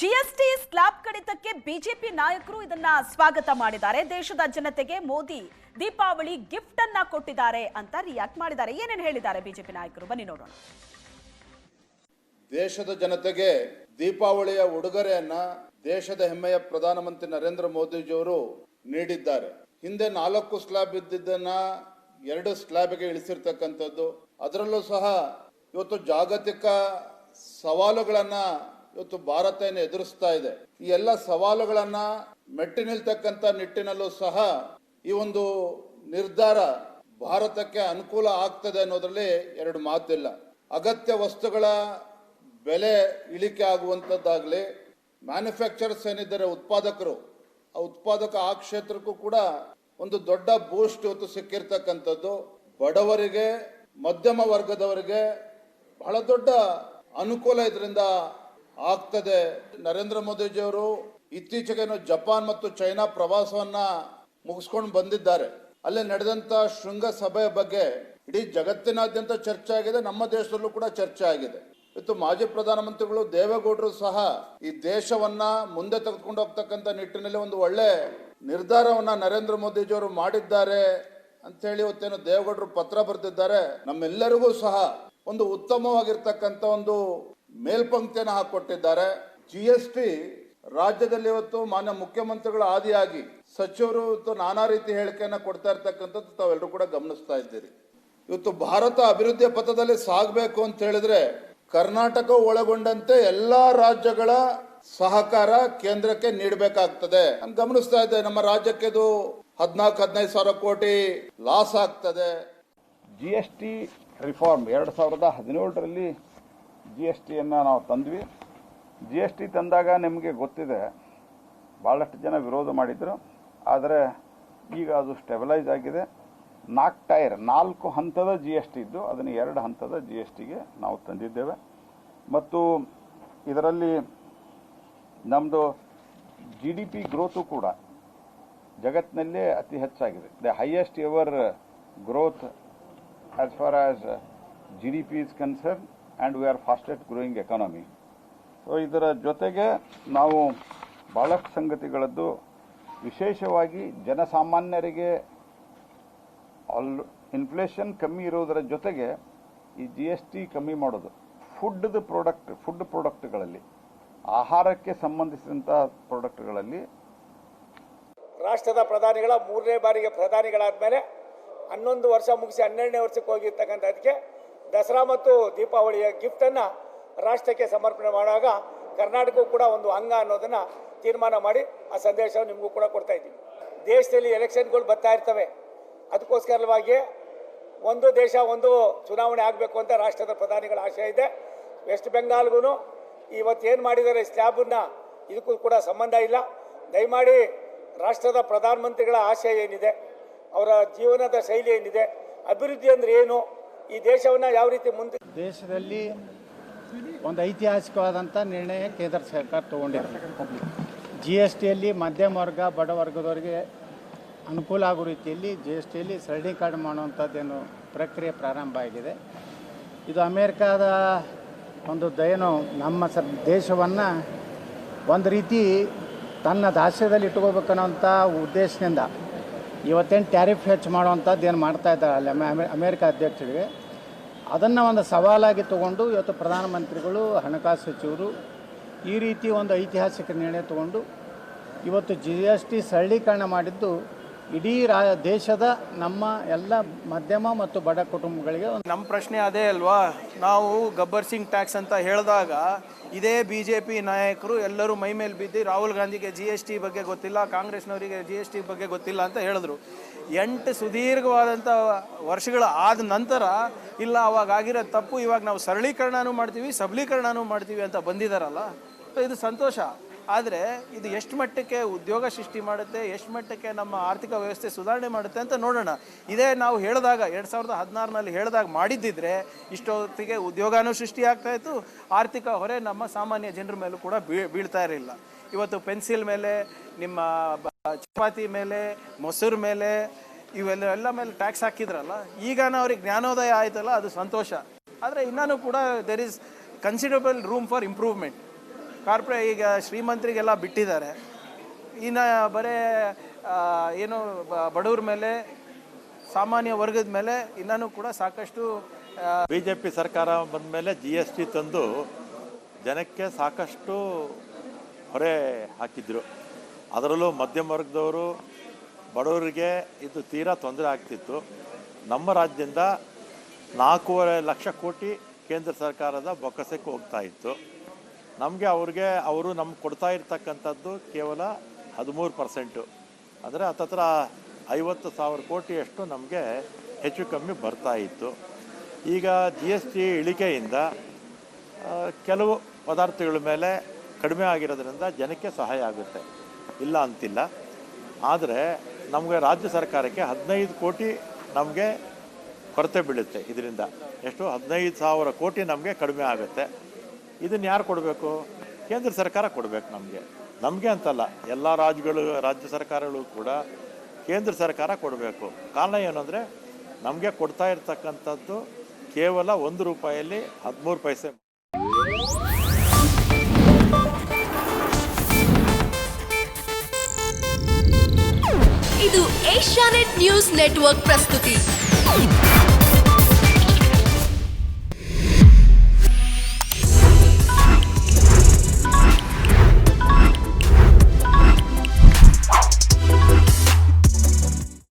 GST slab ಕಡಿತಕ್ಕೆ BJP ನಾಯಕರು ಇದನ್ನ ಸ್ವಾಗತ ಮಾಡಿದ್ದಾರೆ. ದೇಶದ ಜನತೆಗೆ ಮೋದಿ ದೀಪಾವಳಿ ಗಿಫ್ಟ್ ಅನ್ನ ಕೊಟ್ಟಿದ್ದಾರೆ ಅಂತ ರಿಯಾಕ್ಟ್ ಮಾಡಿದ್ದಾರೆ. ಏನೇನು ಹೇಳಿದ್ದಾರೆ ಬಿಜೆಪಿ ನಾಯಕರು? ಬನ್ನಿ ನೋಡೋಣ. ದೇಶದ ಜನತೆಗೆ ದೀಪಾವಳಿಯ ಉಡುಗೊರೆಯನ್ನ ದೇಶದ ಹೆಮ್ಮೆಯ ಪ್ರಧಾನಮಂತ್ರಿ ನರೇಂದ್ರ ಮೋದಿಜಿಯವರು ನೀಡಿದ್ದಾರೆ. ಹಿಂದೆ ನಾಲ್ಕು ಸ್ಲಾಬ್ ಇದ್ದಿದ್ದನ್ನ ಎರಡು ಸ್ಲಾಬ್ಗೆ ಇಳಿಸಿರ್ತಕ್ಕಂಥದ್ದು. ಅದರಲ್ಲೂ ಸಹ ಇವತ್ತು ಜಾಗತಿಕ ಸವಾಲುಗಳನ್ನ ಇವತ್ತು ಭಾರತ ಎದುರಿಸ್ತಾ ಇದೆ. ಈ ಎಲ್ಲ ಸವಾಲುಗಳನ್ನ ಮೆಟ್ಟಿ ನಿಲ್ತಕ್ಕಂಥ ನಿಟ್ಟಿನಲ್ಲೂ ಸಹ ಈ ಒಂದು ನಿರ್ಧಾರ ಭಾರತಕ್ಕೆ ಅನುಕೂಲ ಆಗ್ತದೆ ಅನ್ನೋದ್ರಲ್ಲಿ ಎರಡು ಮಾತಿಲ್ಲ. ಅಗತ್ಯ ವಸ್ತುಗಳ ಬೆಲೆ ಇಳಿಕೆ ಆಗುವಂಥದ್ದಾಗಲಿ ಮ್ಯಾನುಫ್ಯಾಕ್ಚರ್ಸ್ ಏನಿದ್ದಾರೆ, ಉತ್ಪಾದಕರು, ಆ ಉತ್ಪಾದಕ ಆ ಕ್ಷೇತ್ರಕ್ಕೂ ಕೂಡ ಒಂದು ದೊಡ್ಡ ಬೂಸ್ಟ್ ಇವತ್ತು ಸಿಕ್ಕಿರ್ತಕ್ಕಂಥದ್ದು. ಬಡವರಿಗೆ, ಮಧ್ಯಮ ವರ್ಗದವರಿಗೆ ಬಹಳ ದೊಡ್ಡ ಅನುಕೂಲ ಇದರಿಂದ ಆಗ್ತದೆ. ನರೇಂದ್ರ ಮೋದಿಜಿಯವರು ಇತ್ತೀಚೆಗೆ ಜಪಾನ್ ಮತ್ತು ಚೈನಾ ಪ್ರವಾಸವನ್ನ ಮುಗಿಸ್ಕೊಂಡು ಬಂದಿದ್ದಾರೆ. ಅಲ್ಲಿ ನಡೆದಂತ ಶೃಂಗ ಸಭೆಯ ಬಗ್ಗೆ ಇಡೀ ಜಗತ್ತಿನಾದ್ಯಂತ ಚರ್ಚೆ ಆಗಿದೆ. ನಮ್ಮ ದೇಶದಲ್ಲೂ ಕೂಡ ಚರ್ಚೆ ಆಗಿದೆ. ಇವತ್ತು ಮಾಜಿ ಪ್ರಧಾನಮಂತ್ರಿಗಳು ದೇವೇಗೌಡರು ಸಹ ಈ ದೇಶವನ್ನ ಮುಂದೆ ತೆಗೆದುಕೊಂಡು ಹೋಗ್ತಕ್ಕಂಥ ನಿಟ್ಟಿನಲ್ಲಿ ಒಂದು ಒಳ್ಳೆ ನಿರ್ಧಾರವನ್ನ ನರೇಂದ್ರ ಮೋದಿಜಿಯವರು ಮಾಡಿದ್ದಾರೆ ಅಂತ ಹೇಳಿ ಇವತ್ತೇನು ದೇವೇಗೌಡರು ಪತ್ರ ಬರೆದಿದ್ದಾರೆ. ನಮ್ಮೆಲ್ಲರಿಗೂ ಸಹ ಒಂದು ಉತ್ತಮವಾಗಿರ್ತಕ್ಕಂಥ ಒಂದು ಮೇಲ್ಪಂಕ್ತಿಯನ್ನು ಹಾಕಿಕೊಟ್ಟಿದ್ದಾರೆ ಜಿ ಎಸ್ ಟಿ ರಾಜ್ಯದಲ್ಲಿ ಇವತ್ತು ಮಾನ್ಯ ಮುಖ್ಯಮಂತ್ರಿಗಳ ಆದಿಯಾಗಿ ಸಚಿವರು ಇವತ್ತು ನಾನಾ ರೀತಿ ಹೇಳಿಕೆಯನ್ನು ಕೊಡ್ತಾ ಇರ್ತಕ್ಕಂಥದ್ದು ತಾವೆಲ್ಲರೂ ಕೂಡ ಗಮನಿಸ್ತಾ ಇದ್ದೀರಿ. ಇವತ್ತು ಭಾರತ ಅಭಿವೃದ್ಧಿಯ ಪಥದಲ್ಲಿ ಸಾಗಬೇಕು ಅಂತ ಹೇಳಿದ್ರೆ ಕರ್ನಾಟಕ ಒಳಗೊಂಡಂತೆ ಎಲ್ಲಾ ರಾಜ್ಯಗಳ ಸಹಕಾರ ಕೇಂದ್ರಕ್ಕೆ ನೀಡಬೇಕಾಗ್ತದೆ. ಗಮನಿಸ್ತಾ ಇದ್ದೆ, ನಮ್ಮ ರಾಜ್ಯಕ್ಕೆ ಇದು ಹದಿನಾಲ್ಕು, ಹದಿನೈದು ಸಾವಿರ ಕೋಟಿ ಲಾಸ್ ಆಗ್ತದೆ. ಜಿ ಎಸ್ ಟಿ ರಿಫಾರ್ಮ್ ಎರಡು ಸಾವಿರದ ಹದಿನೇಳರಲ್ಲಿ ಜಿ ಎಸ್ ಟಿಯನ್ನು ನಾವು ತಂದ್ವಿ. ಜಿ ಎಸ್ ಟಿ ತಂದಾಗ ನಿಮಗೆ ಗೊತ್ತಿದೆ ಭಾಳಷ್ಟು ಜನ ವಿರೋಧ ಮಾಡಿದರು. ಆದರೆ ಈಗ ಅದು ಸ್ಟೆಬಿಲೈಸ್ ಆಗಿದೆ. ನಾಲ್ಕು ಟೈರ್ ನಾಲ್ಕು ಹಂತದ ಜಿ ಎಸ್ ಟಿ ಇದ್ದು ಅದನ್ನು ಎರಡು ಹಂತದ ಜಿ ಎಸ್ ಟಿಗೆ ನಾವು ತಂದಿದ್ದೇವೆ. ಮತ್ತು ಇದರಲ್ಲಿ ನಮ್ಮದು ಜಿ ಡಿ ಪಿ ಗ್ರೋತು ಕೂಡ ಜಗತ್ತಿನಲ್ಲೇ ಅತಿ ಹೆಚ್ಚಾಗಿದೆ. The highest ever growth as far as G D P is concerned, and we are fastest growing economy so ಇದರ ಜೊತೆಗೆ ನಾವು ಭಾಳಷ್ಟು ಸಂಗತಿಗಳದ್ದು ವಿಶೇಷವಾಗಿ ಜನಸಾಮಾನ್ಯರಿಗೆ ಆಲ್ ಇನ್ಫ್ಲೇಷನ್ ಕಮ್ಮಿ ಇರೋದರ ಜೊತೆಗೆ ಈ ಜಿ ಎಸ್ ಟಿ ಕಮ್ಮಿ ಮಾಡೋದು. ಫುಡ್ದು ಪ್ರಾಡಕ್ಟ್ ಫುಡ್ ಪ್ರಾಡಕ್ಟ್ಗಳಲ್ಲಿ ಆಹಾರಕ್ಕೆ ಸಂಬಂಧಿಸಿದಂಥ ಪ್ರಾಡಕ್ಟ್ಗಳಲ್ಲಿ ರಾಷ್ಟ್ರದ ಪ್ರಧಾನಿಗಳ ಮೂರನೇ ಬಾರಿಗೆ ಪ್ರಧಾನಿಗಳಾದ ಮೇಲೆ ಹನ್ನೊಂದು ವರ್ಷ ಮುಗಿಸಿ ಹನ್ನೆರಡನೇ ವರ್ಷಕ್ಕೆ ಹೋಗಿರ್ತಕ್ಕಂಥದಕ್ಕೆ ದಸರಾ ಮತ್ತು ದೀಪಾವಳಿಯ ಗಿಫ್ಟನ್ನು ರಾಷ್ಟ್ರಕ್ಕೆ ಸಮರ್ಪಣೆ ಮಾಡುವಾಗ ಕರ್ನಾಟಕ ಕೂಡ ಒಂದು ಅಂಗ ಅನ್ನೋದನ್ನು ತೀರ್ಮಾನ ಮಾಡಿ ಆ ಸಂದೇಶವನ್ನು ನಿಮಗೂ ಕೂಡ ಕೊಡ್ತಾ ಇದ್ದೀವಿ ದೇಶದಲ್ಲಿ ಎಲೆಕ್ಷನ್ಗಳು ಬರ್ತಾ ಇರ್ತವೆ. ಅದಕ್ಕೋಸ್ಕರವಾಗಿ ಒಂದು ದೇಶ ಒಂದು ಚುನಾವಣೆ ಆಗಬೇಕು ಅಂತ ರಾಷ್ಟ್ರದ ಪ್ರಧಾನಿಗಳ ಆಶಯ ಇದೆ. ವೆಸ್ಟ್ ಬೆಂಗಾಲ್ಗೂ ಏನು ಮಾಡಿದ್ದಾರೆ ಸ್ಲ್ಯಾಬನ್ನು ಇದಕ್ಕೂ ಕೂಡ ಸಂಬಂಧ ಇಲ್ಲ. ದಯಮಾಡಿ ರಾಷ್ಟ್ರದ ಪ್ರಧಾನಮಂತ್ರಿಗಳ ಆಶಯ ಏನಿದೆ? ಅವರ ಜೀವನದ ಶೈಲಿ ಏನಿದೆ? ಅಭಿವೃದ್ಧಿ ಅಂದರೆ ಏನು? ಈ ದೇಶವನ್ನು ಯಾವ ರೀತಿ ಮುಂದೆ ದೇಶದಲ್ಲಿ ಒಂದು ಐತಿಹಾಸಿಕವಾದಂಥ ನಿರ್ಣಯ ಕೇಂದ್ರ ಸರ್ಕಾರ ತಗೊಂಡಿದೆ. ಜಿ ಎಸ್ ಟಿಯಲ್ಲಿ ಮಧ್ಯಮ ವರ್ಗ, ಬಡ ವರ್ಗದವರಿಗೆ ಅನುಕೂಲ ಆಗೋ ರೀತಿಯಲ್ಲಿ ಜಿ ಎಸ್ ಟಿಯಲ್ಲಿ ಸರಳೀಕರಣ ಮಾಡುವಂಥದ್ದೇನು ಪ್ರಕ್ರಿಯೆ ಪ್ರಾರಂಭ ಆಗಿದೆ. ಇದು ಅಮೇರಿಕಾದ ಒಂದು ದಯನು, ನಮ್ಮ ಸ ದೇಶವನ್ನು ಒಂದು ರೀತಿ ತನ್ನ ದಾಸ್ಯದಲ್ಲಿ ಇಟ್ಕೋಬೇಕನ್ನೋಂಥ ಉದ್ದೇಶದಿಂದ ಇವತ್ತೇನು ಟ್ಯಾರಿಫ್ ಹೆಚ್ಚು ಮಾಡುವಂಥದ್ದು ಏನು ಮಾಡ್ತಾ ಇದ್ದಾರೆ ಅಲ್ಲಿ ಅಮೆ- ಅಮೇರಿಕ ಅಧ್ಯಕ್ಷರಿಗೆ? ಅದನ್ನು ಒಂದು ಸವಾಲಾಗಿ ತಗೊಂಡು ಇವತ್ತು ಪ್ರಧಾನಮಂತ್ರಿಗಳು, ಹಣಕಾಸು ಸಚಿವರು ಈ ರೀತಿ ಒಂದು ಐತಿಹಾಸಿಕ ನಿರ್ಣಯ ತಗೊಂಡು ಇವತ್ತು ಜಿ ಎಸ್ ಟಿ ಸರಳೀಕರಣ ಮಾಡಿದ್ದು ಇಡೀ ರಾ, ದೇಶದ ನಮ್ಮ ಎಲ್ಲ ಮಧ್ಯಮ ಮತ್ತು ಬಡ ಕುಟುಂಬಗಳಿಗೆ ನಮ್ಮ ಪ್ರಶ್ನೆ ಅದೇ ಅಲ್ವಾ? ನಾವು ಗಬ್ಬರ್ ಸಿಂಗ್ ಟ್ಯಾಕ್ಸ್ ಅಂತ ಹೇಳಿದಾಗ ಇದೇ ಬಿ ಜೆ ಪಿ ನಾಯಕರು ಎಲ್ಲರೂ ಮೈ ಮೇಲೆ ಬಿದ್ದು ರಾಹುಲ್ ಗಾಂಧಿಗೆ ಜಿ ಎಸ್ ಟಿ ಬಗ್ಗೆ ಗೊತ್ತಿಲ್ಲ, ಕಾಂಗ್ರೆಸ್ನವರಿಗೆ ಜಿ ಎಸ್ ಟಿ ಬಗ್ಗೆ ಗೊತ್ತಿಲ್ಲ ಅಂತ ಹೇಳಿದ್ರು. ಎಂಟು ಸುದೀರ್ಘವಾದಂಥ ವರ್ಷಗಳ ಆದ ನಂತರ ಇಲ್ಲ, ಅವಾಗ ಆಗಿರೋ ತಪ್ಪು, ಇವಾಗ ನಾವು ಸರಳೀಕರಣನೂ ಮಾಡ್ತೀವಿ, ಸಬಲೀಕರಣನೂ ಮಾಡ್ತೀವಿ ಅಂತ ಬಂದಿದ್ದಾರಲ್ಲ ಇದು ಸಂತೋಷ. ಆದರೆ ಇದು ಎಷ್ಟು ಮಟ್ಟಕ್ಕೆ ಉದ್ಯೋಗ ಸೃಷ್ಟಿ ಮಾಡುತ್ತೆ, ಎಷ್ಟು ಮಟ್ಟಕ್ಕೆ ನಮ್ಮ ಆರ್ಥಿಕ ವ್ಯವಸ್ಥೆ ಸುಧಾರಣೆ ಮಾಡುತ್ತೆ ಅಂತ ನೋಡೋಣ. ಇದೇ ನಾವು ಹೇಳಿದಾಗ, ಎರಡು ಸಾವಿರದ ಹದಿನಾರನಲ್ಲಿ ಹೇಳಿದಾಗ ಮಾಡಿದ್ದಿದ್ರೆ ಇಷ್ಟೊತ್ತಿಗೆ ಉದ್ಯೋಗನೂ ಸೃಷ್ಟಿ ಆಗ್ತಾ ಇತ್ತು, ಆರ್ಥಿಕ ಹೊರೆ ನಮ್ಮ ಸಾಮಾನ್ಯ ಜನರ ಮೇಲೂ ಕೂಡ ಬೀ ಬೀಳ್ತಾ ಇರಲಿಲ್ಲ. ಇವತ್ತು ಪೆನ್ಸಿಲ್ ಮೇಲೆ, ನಿಮ್ಮ ಚಪಾತಿ ಮೇಲೆ, ಮೊಸರು ಮೇಲೆ, ಇವೆಲ್ಲ, ಎಲ್ಲ ಮೇಲೆ ಟ್ಯಾಕ್ಸ್ ಹಾಕಿದ್ರಲ್ಲ, ಈಗ ಅವ್ರಿಗೆ ಜ್ಞಾನೋದಯ ಆಯ್ತಲ್ಲ, ಅದು ಸಂತೋಷ. ಆದರೆ ಇನ್ನೂ ಕೂಡ there is considerable room for improvement ಕಾರ್ಪೊರೇ ಈಗ ಶ್ರೀಮಂತರಿಗೆಲ್ಲ ಬಿಟ್ಟಿದ್ದಾರೆ. ಇನ್ನು ಬರೇ ಏನು ಬಡವ್ರ ಮೇಲೆ, ಸಾಮಾನ್ಯ ವರ್ಗದ ಮೇಲೆ ಇನ್ನೂ ಕೂಡ ಸಾಕಷ್ಟು ಬಿ ಜೆ ಪಿ ಸರ್ಕಾರ ಬಂದ ಮೇಲೆ ಜಿ ಎಸ್ ಟಿ ತಂದು ಜನಕ್ಕೆ ಸಾಕಷ್ಟು ಹೊರೆ ಹಾಕಿದ್ರು. ಅದರಲ್ಲೂ ಮಧ್ಯಮ ವರ್ಗದವರು, ಬಡವರಿಗೆ ಇದು ತೀರಾ ತೊಂದರೆ ಆಗ್ತಿತ್ತು. ನಮ್ಮ ರಾಜ್ಯದಿಂದ ನಾಲ್ಕೂವರೆ ಲಕ್ಷ ಕೋಟಿ ಕೇಂದ್ರ ಸರ್ಕಾರದ ಬೊಕ್ಕಸಕ್ಕೆ ಹೋಗ್ತಾ ಇತ್ತು. ನಮಗೆ ಅವ್ರಿಗೆ, ಅವರು ನಮ್ಗೆ ಕೊಡ್ತಾ ಇರ್ತಕ್ಕಂಥದ್ದು ಕೇವಲ ಹದಿಮೂರು ಪರ್ಸೆಂಟು. ಅಂದರೆ ಹತ್ತತ್ರ ಐವತ್ತು ಸಾವಿರ ಕೋಟಿಯಷ್ಟು ನಮಗೆ ಹೆಚ್ಚು ಕಮ್ಮಿ ಬರ್ತಾ ಇತ್ತು. ಈಗ ಜಿ ಎಸ್ ಟಿ ಇಳಿಕೆಯಿಂದ ಕೆಲವು ಪದಾರ್ಥಗಳ ಮೇಲೆ ಕಡಿಮೆ ಆಗಿರೋದ್ರಿಂದ ಜನಕ್ಕೆ ಸಹಾಯ ಆಗುತ್ತೆ. ಇಲ್ಲ ಅಂತಿಲ್ಲ. ಆದರೆ ನಮಗೆ ರಾಜ್ಯ ಸರ್ಕಾರಕ್ಕೆ ಹದಿನೈದು ಕೋಟಿ ನಮಗೆ ಕೊರತೆ ಬೀಳುತ್ತೆ ಇದರಿಂದ. ಎಷ್ಟು? ಹದಿನೈದು ಸಾವಿರ ಕೋಟಿ ನಮಗೆ ಕಡಿಮೆ ಆಗುತ್ತೆ. ಇದನ್ನು ಯಾರು ಕೊಡಬೇಕು? ಕೇಂದ್ರ ಸರ್ಕಾರ ಕೊಡಬೇಕು ನಮಗೆ. ನಮಗೆ ಅಂತಲ್ಲ, ಎಲ್ಲ ರಾಜ್ಯಗಳು, ರಾಜ್ಯ ಸರ್ಕಾರಗಳು ಕೂಡ ಕೇಂದ್ರ ಸರ್ಕಾರ ಕೊಡಬೇಕು. ಕಾರಣ ಏನು ನಮಗೆ ಕೊಡ್ತಾ ಇರ್ತಕ್ಕಂಥದ್ದು ಕೇವಲ ಒಂದು ರೂಪಾಯಲ್ಲಿ ಹದಿಮೂರು ಪೈಸೆ. ಇದು ಏಷ್ಯಾನೆಟ್ ನ್ಯೂಸ್ ನೆಟ್ವರ್ಕ್ ಪ್ರಸ್ತುತಿ.